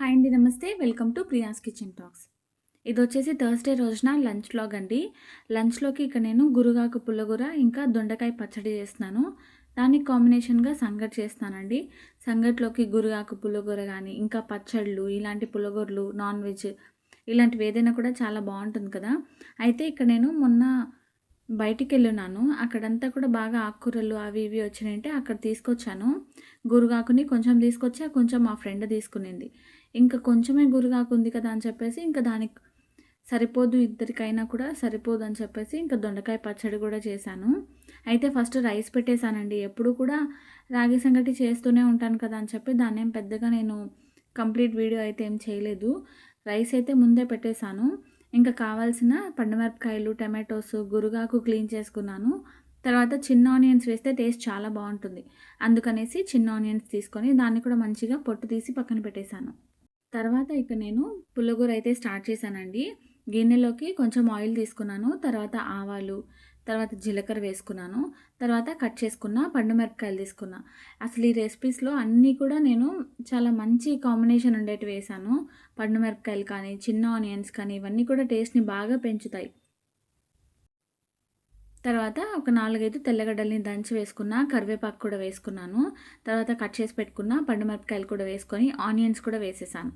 Hi అండి నమస్తే. Welcome to Priya's kitchen talks. ఇది వచ్చేసి థర్స్డే రోజున లంచ్ బ్లాగ్ అండి. లంచ్లోకి ఇక నేను గురుగాకు పుల్లగూర ఇంకా దొండకాయ పచ్చడి చేస్తున్నాను. దానికి కాంబినేషన్గా సంగటి చేస్తానండి. సంగట్లోకి గురుగాకు పుల్లగూర కానీ ఇంకా పచ్చళ్ళు ఇలాంటి పుల్లగూరలు నాన్ వెజ్ ఇలాంటివి ఏదైనా కూడా చాలా బాగుంటుంది కదా. అయితే ఇక్కడ నేను మొన్న బయటికి వెళ్ళున్నాను అక్కడంతా కూడా బాగా ఆకుకూరలు అవి ఇవి వచ్చినాయంటే అక్కడ తీసుకొచ్చాను. గురుగాకుని కొంచెం తీసుకొచ్చి కొంచెం మా ఫ్రెండ్ తీసుకునింది. ఇంకా కొంచెమే గురుగాకు ఉంది కదా అని చెప్పేసి ఇంకా దానికి సరిపోదు ఇద్దరికైనా కూడా సరిపోదు అని చెప్పేసి ఇంకా దొండకాయ పచ్చడి కూడా చేశాను. అయితే ఫస్ట్ రైస్ పెట్టేశానండి. ఎప్పుడు కూడా రాగి సంగటి చేస్తూనే ఉంటాను కదా అని చెప్పి దాన్ని ఏం పెద్దగా నేను కంప్లీట్ వీడియో అయితే ఏం చేయలేదు. రైస్ అయితే ముందే పెట్టేశాను. ఇంకా కావాల్సిన పండుమిరపకాయలు టమాటోస్ గురుగాకు క్లీన్ చేసుకున్నాను. తర్వాత చిన్న ఆనియన్స్ వేస్తే టేస్ట్ చాలా బాగుంటుంది. అందుకనేసి చిన్న ఆనియన్స్ తీసుకొని దాన్ని కూడా మంచిగా పొట్టు తీసి పక్కన పెట్టేశాను. తర్వాత ఇక నేను పుల్లగూర అయితే స్టార్ట్ చేశానండి. గిన్నెలోకి కొంచెం ఆయిల్ తీసుకున్నాను. తర్వాత ఆవాలు తర్వాత జీలకర్ర వేసుకున్నాను. తర్వాత కట్ చేసుకున్న పండు మిరపకాయలు తీసుకున్నా. అసలు ఈ రెసిపీస్లో అన్నీ కూడా నేను చాలా మంచి కాంబినేషన్ ఉండేటివి వేసాను. పండు మిరపకాయలు కానీ చిన్న ఆనియన్స్ కానీ ఇవన్నీ కూడా టేస్ట్ని బాగా పెంచుతాయి. తర్వాత ఒక నాలుగైదు తెల్లగడ్డల్ని దంచి వేసుకున్న కరివేపాకు కూడా వేసుకున్నాను. తర్వాత కట్ చేసి పెట్టుకున్న పండు మిరపకాయలు కూడా వేసుకొని ఆనియన్స్ కూడా వేసేసాను.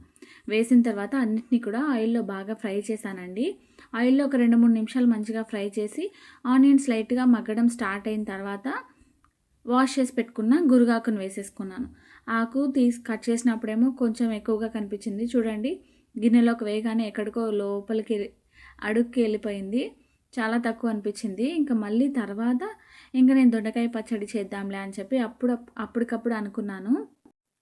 వేసిన తర్వాత అన్నిటినీ కూడా ఆయిల్లో బాగా ఫ్రై చేశానండి. ఆయిల్లో ఒక రెండు మూడు నిమిషాలు మంచిగా ఫ్రై చేసి ఆనియన్స్ లైట్గా మగ్గడం స్టార్ట్ అయిన తర్వాత వాష్ చేసి పెట్టుకున్న గురుగాకును వేసేసుకున్నాను. ఆకు తీసి కట్ చేసినప్పుడేమో కొంచెం ఎక్కువగా కనిపించింది. చూడండి గిన్నెలోకి వేయగానే ఎక్కడికో లోపలికి అడుక్కి వెళ్ళిపోయింది. చాలా తక్కువ అనిపించింది. ఇంకా మళ్ళీ తర్వాత ఇంకా నేను దొండకాయ పచ్చడి చేద్దాంలే అని చెప్పి అప్పుడు అప్పటికప్పుడు అనుకున్నాను.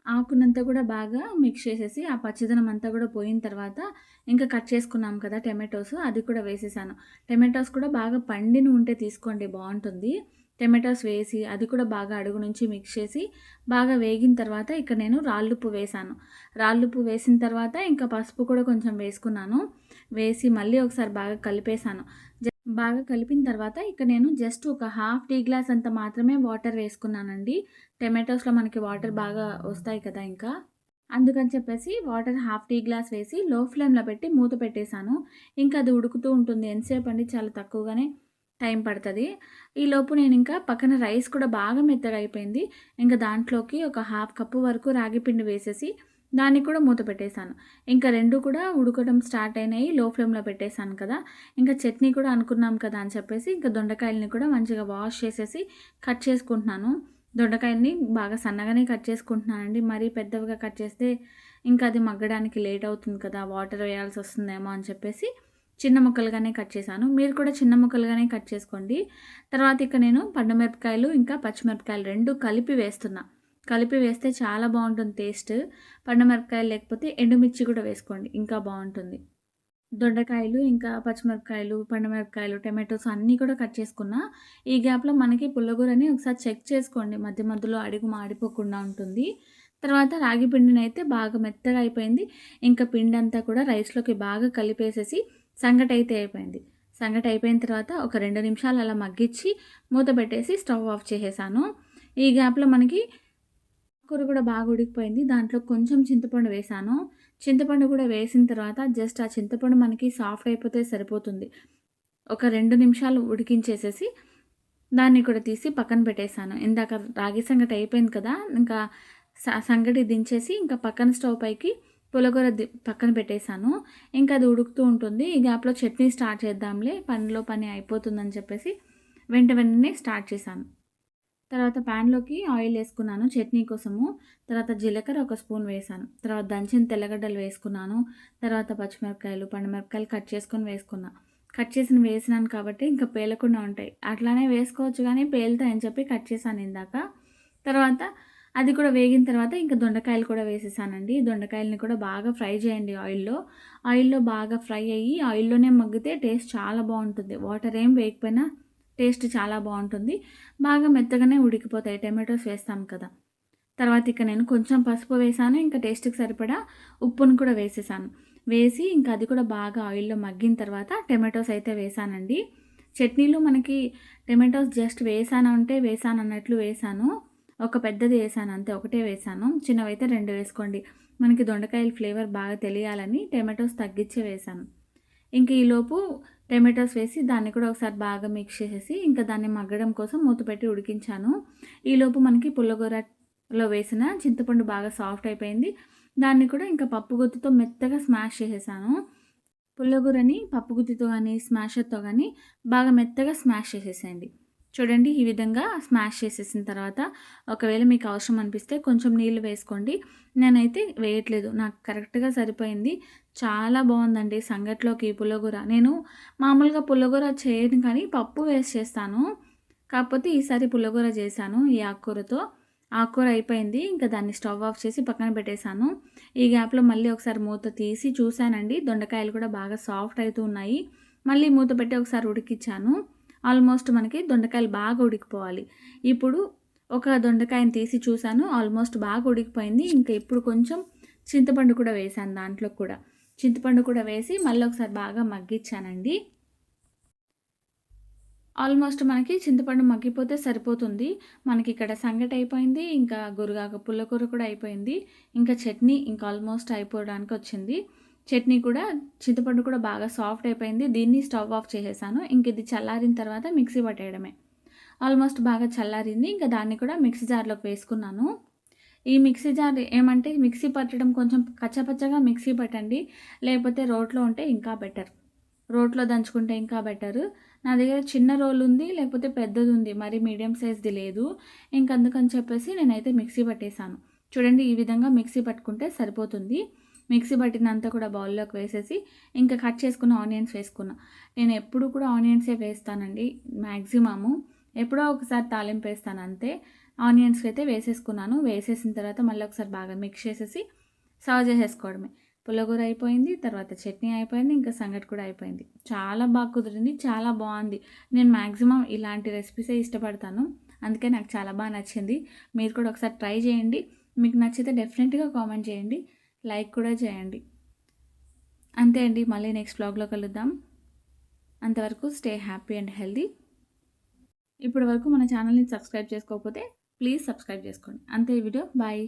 ఆకునంతా కూడా బాగా మిక్స్ చేసేసి ఆ పచ్చిదనం అంతా కూడా పోయిన తర్వాత ఇంకా కట్ చేసుకున్నాం కదా టమాటోస్ అది కూడా వేసేసాను. టమాటోస్ కూడా బాగా పండిన ఉంటే తీసుకోండి బాగుంటుంది. టమాటోస్ వేసి అది కూడా బాగా అడుగు నుంచి మిక్స్ చేసి బాగా వేగిన తర్వాత ఇక్కడ నేను రాళ్ళుప్పు వేసాను. రాళ్ళుప్పు వేసిన తర్వాత ఇంకా పసుపు కూడా కొంచెం వేసుకున్నాను. వేసి మళ్ళీ ఒకసారి బాగా కలిపేశాను బాగా కలిపిన తర్వాత ఇక నేను జస్ట్ ఒక హాఫ్ టీ గ్లాస్ అంత మాత్రమే వాటర్ వేసుకున్నానండి. టమాటోస్లో మనకి వాటర్ బాగా వస్తాయి కదా ఇంకా. అందుకని చెప్పేసి వాటర్ హాఫ్ టీ గ్లాస్ వేసి లో ఫ్లేమ్లో పెట్టి మూత పెట్టేశాను. ఇంకా అది ఉడుకుతూ ఉంటుంది. ఎంతసేపు అండి? చాలా తక్కువగానే టైం పడుతుంది. ఈలోపు నేను ఇంకా పక్కన రైస్ కూడా బాగా మెత్తగా అయిపోయింది. ఇంకా దాంట్లోకి ఒక హాఫ్ కప్పు వరకు రాగి పిండి వేసేసి దాన్ని కూడా మూత పెట్టేశాను. ఇంకా రెండు కూడా ఉడకడం స్టార్ట్ అయినాయి. లో ఫ్లేమ్లో పెట్టేశాను కదా. ఇంకా చట్నీ కూడా అనుకున్నాం కదా అని చెప్పేసి ఇంకా దొండకాయలని కూడా మంచిగా వాష్ చేసేసి కట్ చేసుకుంటున్నాను. దొండకాయల్ని బాగా సన్నగానే కట్ చేసుకుంటున్నానండి. మరీ పెద్దవిగా కట్ చేస్తే ఇంకా అది మగ్గడానికి లేట్ అవుతుంది కదా. వాటర్ వేయాల్సి వస్తుందేమో అని చెప్పేసి చిన్న ముక్కలుగానే కట్ చేశాను. మీరు కూడా చిన్న ముక్కలుగానే కట్ చేసుకోండి. తర్వాత ఇక నేను పండుమిరపకాయలు ఇంకా పచ్చిమిరపకాయలు రెండు కలిపి వేస్తున్నాను కలిపి వేస్తే చాలా బాగుంటుంది టేస్ట్. పండుమిరపకాయలు లేకపోతే ఎండుమిర్చి కూడా వేసుకోండి ఇంకా బాగుంటుంది. దొండకాయలు ఇంకా పచ్చిమిరపకాయలు పండుమిరపకాయలు టమాటోస్ అన్నీ కూడా కట్ చేసుకున్నా ఈ గ్యాప్లో మనకి పుల్లగూరని ఒకసారి చెక్ చేసుకోండి. మధ్య మధ్యలో అడుగు మాడిపోకుండా ఉంటుంది. తర్వాత రాగి పిండిని అయితే బాగా మెత్తగా అయిపోయింది. ఇంకా పిండి అంతా కూడా రైస్లోకి బాగా కలిపేసేసి సంగటి అయితే అయిపోయింది. సంగటి అయిపోయిన తర్వాత ఒక రెండు నిమిషాలు అలా మగ్గించి మూత పెట్టేసి స్టవ్ ఆఫ్ చేసేసాను. ఈ గ్యాప్లో మనకి కూర కూడా బాగా ఉడికిపోయింది. దాంట్లో కొంచెం చింతపండు వేసాను. చింతపండు కూడా వేసిన తర్వాత జస్ట్ ఆ చింతపండు మనకి సాఫ్ట్ అయిపోతే సరిపోతుంది. ఒక రెండు నిమిషాలు ఉడికించేసేసి దాన్ని కూడా తీసి పక్కన పెట్టేశాను. ఇందాక రాగి సంగటి అయిపోయింది కదా ఇంకా సంగటి దించేసి ఇంకా పక్కన స్టవ్ పైకి పులగూర పక్కన పెట్టేశాను. ఇంకా అది ఉడుకుతూ ఉంటుంది. ఈ గ్యాప్లో చట్నీ స్టార్ట్ చేద్దాంలే పనిలో పని అయిపోతుందని చెప్పేసి వెంట వెంటనే స్టార్ట్ చేశాను. తర్వాత ప్యాన్లోకి ఆయిల్ వేసుకున్నాను చట్నీ కోసము. తర్వాత జీలకర్ర ఒక స్పూన్ వేసాను. తర్వాత దంచిన తెల్లగడ్డలు వేసుకున్నాను. తర్వాత పచ్చిమిరపకాయలు పండుమిరపకాయలు కట్ చేసుకొని వేసుకున్నా. కట్ చేసిన వేసినాను కాబట్టి ఇంకా పేలకుండా ఉంటాయి. అట్లానే వేసుకోవచ్చు కానీ పేలుతాయని చెప్పి కట్ చేశాను ఇందాక. తర్వాత అది కూడా వేగిన తర్వాత ఇంకా దొండకాయలు కూడా వేసేసానండి. దొండకాయలని కూడా బాగా ఫ్రై చేయండి ఆయిల్లో. ఆయిల్లో బాగా ఫ్రై అయ్యి ఆయిల్లోనే మగ్గితే టేస్ట్ చాలా బాగుంటుంది. వాటర్ ఏం వేయకపోయినా టేస్ట్ చాలా బాగుంటుంది. బాగా మెత్తగానే ఉడికిపోతాయి. టమాటోస్ వేస్తాం కదా. తర్వాత ఇక నేను కొంచెం పసుపు వేసాను. ఇంకా టేస్ట్కి సరిపడా ఉప్పును కూడా వేసేసాను. వేసి ఇంకా అది కూడా బాగా ఆయిల్లో మగ్గిన తర్వాత టమాటోస్ అయితే వేసానండి. చట్నీలు మనకి టమాటోస్ జస్ట్ వేసాను అంటే వేసాను అన్నట్లు వేసాను. ఒక పెద్దది వేసాను అంతే. ఒకటే వేసాను. చిన్నవైతే రెండు వేసుకోండి. మనకి దొండకాయల ఫ్లేవర్ బాగా తెలియాలని టమాటోస్ తగ్గించే వేసాను. ఇంక ఈలోపు టమాటోస్ వేసి దాన్ని కూడా ఒకసారి బాగా మిక్స్ చేసేసి ఇంకా దాన్ని మగ్గడం కోసం మూత పెట్టి ఉడికించాను. ఈలోపు మనకి పుల్లగూరలో వేసిన చింతపండు బాగా సాఫ్ట్ అయిపోయింది. దాన్ని కూడా ఇంకా పప్పు గుత్తితో మెత్తగా స్మాష్ చేసేసాను. పుల్లగూరని పప్పు గుత్తితో కానీ స్మాషర్తో కానీ బాగా మెత్తగా స్మాష్ చేసేసేయండి. చూడండి ఈ విధంగా స్మాష్ చేసేసిన తర్వాత ఒకవేళ మీకు అవసరం అనిపిస్తే కొంచెం నీళ్ళు వేసుకోండి. నేనైతే వేయట్లేదు నాకు కరెక్ట్గా సరిపోయింది. చాలా బాగుందండి సంగట్లోకి పుల్లగూర. నేను మామూలుగా పుల్లగూర చేయను కానీ పప్పు వేస్ట్ చేస్తాను. కాకపోతే ఈసారి పుల్లగూర చేశాను ఈ ఆకుకూరతో. ఆకుకూర అయిపోయింది ఇంకా దాన్ని స్టవ్ ఆఫ్ చేసి పక్కన పెట్టేశాను. ఈ గ్యాప్లో మళ్ళీ ఒకసారి మూత తీసి చూశానండి దొండకాయలు కూడా బాగా సాఫ్ట్ అవుతూ ఉన్నాయి. మళ్ళీ మూత పెట్టి ఒకసారి ఉడికిచ్చాను. ఆల్మోస్ట్ మనకి దొండకాయలు బాగా ఉడికిపోవాలి. ఇప్పుడు ఒక దొండకాయని తీసి చూశాను ఆల్మోస్ట్ బాగా ఉడికిపోయింది. ఇంకా ఇప్పుడు కొంచెం చింతపండు కూడా వేసాను దాంట్లో కూడా. చింతపండు కూడా వేసి మళ్ళీ ఒకసారి బాగా మగ్గిచ్చానండి ఆల్మోస్ట్ మనకి చింతపండు మగ్గిపోతే సరిపోతుంది. మనకి ఇక్కడ సంగటి అయిపోయింది ఇంకా గురుగాక పుల్లకూర కూడా అయిపోయింది. ఇంకా చట్నీ ఇంకా ఆల్మోస్ట్ అయిపోవడానికి వచ్చింది. చట్నీ కూడా చింతపండు కూడా బాగా సాఫ్ట్ అయిపోయింది. దీన్ని స్టవ్ ఆఫ్ చేసేసాను. ఇంక ఇది చల్లారిన తర్వాత మిక్సీ పట్టేయడమే. ఆల్మోస్ట్ బాగా చల్లారింది. ఇంకా దాన్ని కూడా మిక్సీ జార్లోకి వేసుకున్నాను. ఈ మిక్సీ జార్ ఏమంటే మిక్సీ పట్టడం కొంచెం కచ్చపచ్చగా మిక్సీ పట్టండి. లేకపోతే రోట్లో ఉంటే ఇంకా బెటర్. రోట్లో దంచుకుంటే ఇంకా బెటర్. నా దగ్గర చిన్న రోల్ ఉంది లేకపోతే పెద్దది ఉంది. మరి మీడియం సైజ్ది లేదు. ఇంకందుకని చెప్పేసి నేనైతే మిక్సీ పట్టేశాను చూడండి ఈ విధంగా మిక్సీ పట్టుకుంటే సరిపోతుంది. మిక్సీ పట్టినంత కూడా బౌల్లోకి వేసేసి ఇంకా కట్ చేసుకున్న ఆనియన్స్ వేసుకున్నా. నేను ఎప్పుడు కూడా ఆనియన్సే వేస్తానండి మ్యాక్సిమము ఎప్పుడో ఒకసారి తాలింపు వేస్తాను అంతే. ఆనియన్స్ అయితే వేసేసుకున్నాను. వేసేసిన తర్వాత మళ్ళీ ఒకసారి బాగా మిక్స్ చేసేసి సర్వ్ చేసేసుకోవడమే. పులగూర అయిపోయింది తర్వాత చట్నీ అయిపోయింది ఇంకా సంగటి కూడా అయిపోయింది. చాలా బాగా కుదిరింది చాలా బాగుంది. నేను మ్యాక్సిమం ఇలాంటి రెసిపీసే ఇష్టపడతాను. అందుకే నాకు చాలా బాగా నచ్చింది. మీరు కూడా ఒకసారి ట్రై చేయండి. మీకు నచ్చితే డెఫినెట్గా కామెంట్ చేయండి. లైక్ కూడా చేయండి. అంతే అండి. మళ్ళీ నెక్స్ట్ బ్లాగ్లో కలుద్దాం. అంతవరకు స్టే హ్యాపీ అండ్ హెల్దీ. ఇప్పటి వరకు మన ఛానల్ని సబ్స్క్రైబ్ చేసుకోకపోతే ప్లీజ్ సబ్స్క్రైబ్ చేసుకోండి. అంతే వీడియో. బాయ్.